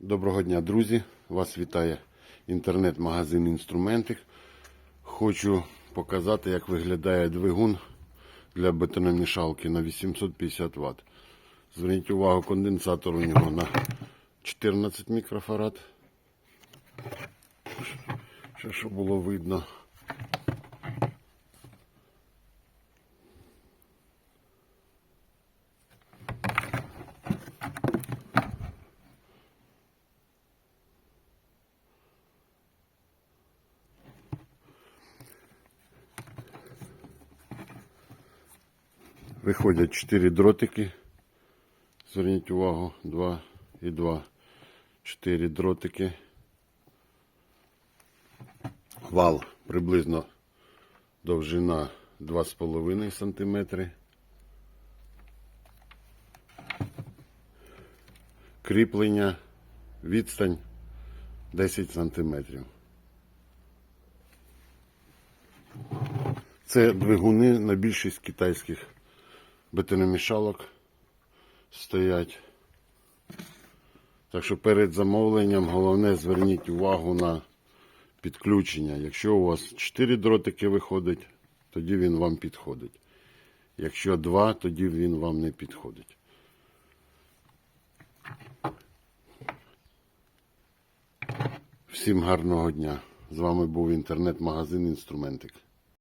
Доброго дня, друзі! Вас вітає інтернет-магазин Інструментик. Хочу показати, як виглядає двигун для бетономішалки на 850 Вт. Зверніть увагу, конденсатор у нього на 14 мікрофарад. Ще щоб було видно. Виходять 4 дротики. Зверніть увагу, 2 і 2. 4 дротики. Вал приблизно довжина 2,5 см. Кріплення, відстань 10 см. Це двигуни на більшість китайських бетономішалок стоять. Так що перед замовленням головне зверніть увагу на підключення. Якщо у вас 4 дротики виходить, тоді він вам підходить. Якщо 2, тоді він вам не підходить. Всім гарного дня. З вами був інтернет-магазин Інструментик.